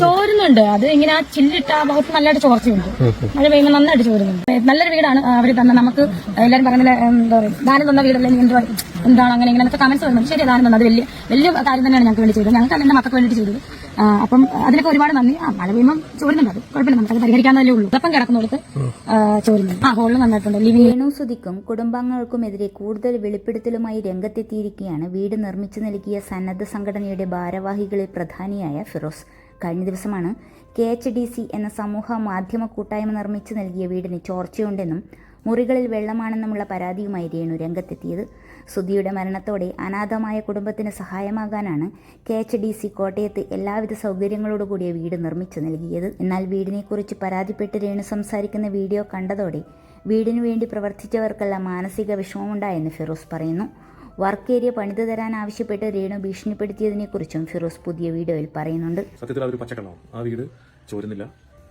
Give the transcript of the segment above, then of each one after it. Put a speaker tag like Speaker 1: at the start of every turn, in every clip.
Speaker 1: ചോരുന്നുണ്ട്. അത് ഇങ്ങനെ ആ ചില്ലിട്ട ആ ഭാഗത്ത് നല്ലതായിട്ട് ചോർച്ചയുണ്ട്. മഴ പെയ്യുമ്പോൾ നന്നായിട്ട് ചോരുന്നുണ്ട്. നല്ലൊരു വീടാണ് അവർ തന്നെ. നമുക്ക് എല്ലാവരും പറഞ്ഞ എന്താ പറയുക ദാനം തന്ന വീടല്ലേ? എന്ത് എന്താണ് അങ്ങനെ ഇങ്ങനെ കമന്റ്സ് വരുന്നത് ശരി ദാനം അത് വലിയ വലിയ കാര്യം തന്നെയാണ് ഞങ്ങൾക്ക് വേണ്ടി ചെയ്തത്. ഞങ്ങൾക്ക് തന്നെ മക്കൾക്ക് വേണ്ടി ചെയ്തത്. അപ്പം അതിനൊക്കെ ഒരുപാട് നന്ദി. ആ മഴ പെയ്യുമ്പോൾ ചോരുന്നുണ്ട് അത്. കുഴപ്പമില്ല നമുക്ക് പരിഹരിക്കാന്നല്ലേ ഉള്ളൂ. അപ്പം കിടക്കുന്നിടത്ത് ചോരുന്നുണ്ട്. ആ ഹോളിൽ നന്നായിട്ടുണ്ട്. ലിവിംഗ്
Speaker 2: രേണു സുധിക്കും കുടുംബാംഗങ്ങൾക്കുമെതിരെ കൂടുതൽ വെളിപ്പെടുത്തലുമായി രംഗത്തെത്തിയിരിക്കുകയാണ്. വീട് നിർമ്മിച്ചു നൽകിയ സന്നദ്ധ സംഘടനയുടെ ഭാരവാഹികളിൽ പ്രധാനിയായ ഫിറോസ്. കഴിഞ്ഞ ദിവസമാണ് കെ എച്ച് ഡി സി എന്ന സമൂഹ മാധ്യമ കൂട്ടായ്മ നിർമ്മിച്ചു നൽകിയ വീടിന് ചോർച്ചയുണ്ടെന്നും മുറികളിൽ വെള്ളമാണെന്നുമുള്ള പരാതിയുമായി രേണു രംഗത്തെത്തിയത്. സുധിയുടെ മരണത്തോടെ അനാഥമായ കുടുംബത്തിന് സഹായമാകാനാണ് കെ എച്ച് ഡി സി കോട്ടയത്ത് എല്ലാവിധ സൗകര്യങ്ങളോടുകൂടിയ വീട് നിർമ്മിച്ചു നൽകിയത്. എന്നാൽ വീടിനെക്കുറിച്ച് പരാതിപ്പെട്ട് രേണു സംസാരിക്കുന്ന വീഡിയോ കണ്ടതോടെ വീടിനു വേണ്ടി പ്രവർത്തിച്ചവർക്കെല്ലാം മാനസിക വിഷമമുണ്ടായെന്ന് ഫിറോസ് പറയുന്നു. വർക്ക് ഏരിയ പണിതു തരാൻ ആവശ്യപ്പെട്ട് രേണു ഭീഷണിപ്പെടുത്തിയതിനെക്കുറിച്ചും ഫിറോസ് പുതിയ വീഡിയോയിൽ പറയുന്നുണ്ട്.
Speaker 3: സത്യത്തിൽ അതൊരു പച്ചക്കള്ളമാണ് ആ വീട് ചോരുന്നില്ല.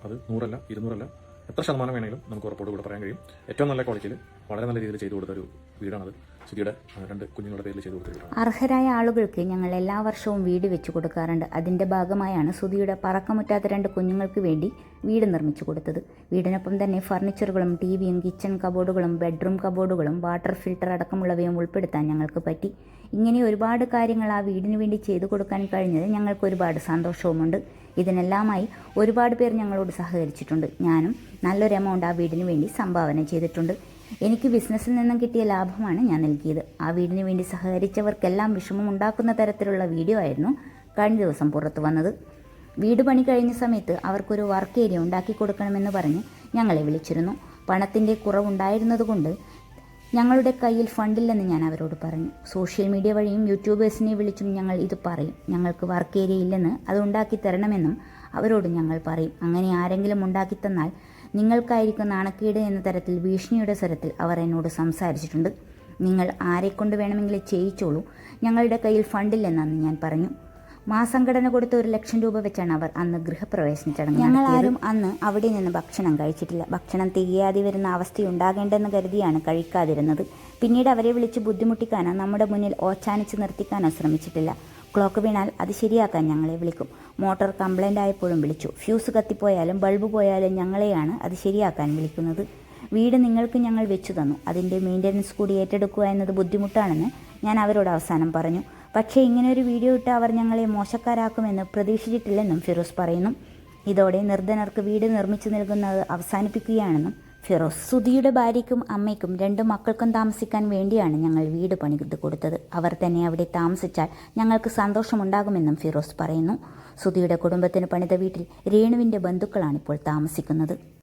Speaker 3: അത് നൂറല്ല ഇരുന്നൂറല്ല. എത്ര ശതമാനം വേണമെങ്കിലും നമുക്ക് ഉറപ്പോട് കൂടെ പറയാൻ കഴിയും. ഏറ്റവും നല്ല ക്വാളിറ്റിയിൽ വളരെ നല്ല രീതിയിൽ ചെയ്തു കൊടുത്ത ഒരു വീടാണത്. സുധിയുടെ രണ്ട് കുഞ്ഞുങ്ങളുടെ പേരിൽ ചെയ്തു കൊടുത്തിട്ടുണ്ട്
Speaker 2: അർഹരായ ആളുകൾക്ക് ഞങ്ങൾ എല്ലാ വർഷവും വീട് വെച്ചു കൊടുക്കാറുണ്ട്. അതിന്റെ ഭാഗമായാണ് സുധിയുടെ പറക്കമുറ്റാത്ത രണ്ട് കുഞ്ഞുങ്ങൾക്ക് വേണ്ടി വീട് നിർമ്മിച്ചു കൊടുത്തത്. വീടിനൊപ്പം തന്നെ ഫർണിച്ചറുകളും ടി വിയും കിച്ചൺ കബോർഡുകളും ബെഡ്റൂം കബോർഡുകളും വാട്ടർ ഫിൽട്ടർ അടക്കമുള്ളവയും ഉൾപ്പെടുത്താൻ ഞങ്ങൾക്ക് പറ്റി. ഇങ്ങനെ ഒരുപാട് കാര്യങ്ങൾ ആ വീടിന് വേണ്ടി ചെയ്തു കൊടുക്കാൻ കഴിഞ്ഞത് ഞങ്ങൾക്ക് ഒരുപാട് സന്തോഷവുമുണ്ട്. ഇതിനെല്ലാമായി ഒരുപാട് പേർ ഞങ്ങളോട് സഹകരിച്ചിട്ടുണ്ട്. ഞാനും നല്ലൊരു എമൗണ്ട് ആ വീടിന് വേണ്ടി സംഭാവന ചെയ്തിട്ടുണ്ട്. എനിക്ക് ബിസിനസ്സിൽ നിന്നും കിട്ടിയ ലാഭമാണ് ഞാൻ നൽകിയത്. ആ വീടിന് വേണ്ടി സഹകരിച്ചവർക്കെല്ലാം വിഷമം ഉണ്ടാക്കുന്ന തരത്തിലുള്ള വീഡിയോ ആയിരുന്നു കഴിഞ്ഞ ദിവസം പുറത്തു വന്നത്. വീട് പണി കഴിഞ്ഞ സമയത്ത് അവർക്കൊരു വർക്ക് ഏരിയ ഉണ്ടാക്കി കൊടുക്കണമെന്ന് പറഞ്ഞ് ഞങ്ങളെ വിളിച്ചിരുന്നു. പണത്തിന്റെ കുറവുണ്ടായിരുന്നതുകൊണ്ട് ഞങ്ങളുടെ കയ്യിൽ ഫണ്ടില്ലെന്ന് ഞാൻ അവരോട് പറഞ്ഞു. സോഷ്യൽ മീഡിയ വഴിയും യൂട്യൂബേഴ്സിനെ വിളിച്ചും ഞങ്ങൾ ഇത് പറയും. ഞങ്ങൾക്ക് വർക്ക് ഏരിയ ഇല്ലെന്ന് അത് ഉണ്ടാക്കി തരണമെന്നും അവരോട് ഞങ്ങൾ പറയും. അങ്ങനെ ആരെങ്കിലും ഉണ്ടാക്കി തന്നാൽ നിങ്ങൾക്കായിരിക്കും നാണക്കേട് എന്ന തരത്തിൽ ഭീഷണിയുടെ സ്വരത്തിൽ അവർ എന്നോട് സംസാരിച്ചിട്ടുണ്ട്. നിങ്ങൾ ആരെക്കൊണ്ട് വേണമെങ്കിലും ചെയ്യിച്ചോളൂ. ഞങ്ങളുടെ കയ്യിൽ ഫണ്ടില്ലെന്നാണ് ഞാൻ പറഞ്ഞു. മാസംഘടന കൊടുത്ത ഒരു ലക്ഷം രൂപ വെച്ചാണ് അവർ അന്ന് ഗൃഹപ്രവേശന ചടങ്ങ് ഞങ്ങൾ ആരും അന്ന് അവിടെ നിന്ന് ഭക്ഷണം കഴിച്ചിട്ടില്ല. ഭക്ഷണം തികയാതെ വരുന്ന അവസ്ഥയുണ്ടാകേണ്ടെന്ന് കരുതിയാണ് കഴിക്കാതിരുന്നത്. പിന്നീട് അവരെ വിളിച്ച് ബുദ്ധിമുട്ടിക്കാനോ നമ്മുടെ മുന്നിൽ ഓച്ചാനിച്ച് നിർത്തിക്കാനോ ശ്രമിച്ചിട്ടില്ല. ക്ലോക്ക് വീണാൽ അത് ശരിയാക്കാൻ ഞങ്ങളെ വിളിക്കും. മോട്ടോർ കംപ്ലൈന്റ് ആയപ്പോഴും വിളിച്ചു. ഫ്യൂസ് കത്തിപ്പോയാലും ബൾബ് പോയാലും ഞങ്ങളെയാണ് അത് ശരിയാക്കാൻ വിളിക്കുന്നത്. വീട് നിങ്ങൾക്ക് ഞങ്ങൾ വെച്ചു തന്നു. അതിന്റെ മെയിന്റനൻസ് കൂടി ഏറ്റെടുക്കുക എന്നത് ബുദ്ധിമുട്ടാണെന്ന് ഞാൻ അവരോട് അവസാനം പറഞ്ഞു. പക്ഷേ ഇങ്ങനെ ഒരു വീഡിയോ ഇട്ട് അവർ ഞങ്ങളെ മോശക്കാരാക്കുമെന്ന് പ്രതീക്ഷിച്ചിട്ടില്ലെന്നും ഫിറോസ് പറയുന്നു. ഇതോടെ നിർധനർക്ക് വീട് നിർമ്മിച്ചു നൽകുന്നത് അവസാനിപ്പിക്കുകയാണെന്നും ഫിറോസ് സുധിയുടെ ഭാര്യയ്ക്കും അമ്മയ്ക്കും രണ്ട് മക്കൾക്കും താമസിക്കാൻ വേണ്ടിയാണ് ഞങ്ങൾ വീട് പണിത് കൊടുത്തത്. അവർ തന്നെ അവിടെ താമസിച്ചാൽ ഞങ്ങൾക്ക് സന്തോഷമുണ്ടാകുമെന്നും ഫിറോസ് പറയുന്നു. സുധിയുടെ കുടുംബത്തിന് പണിത വീട്ടിൽ രേണുവിന്റെ ബന്ധുക്കളാണിപ്പോൾ താമസിക്കുന്നത്.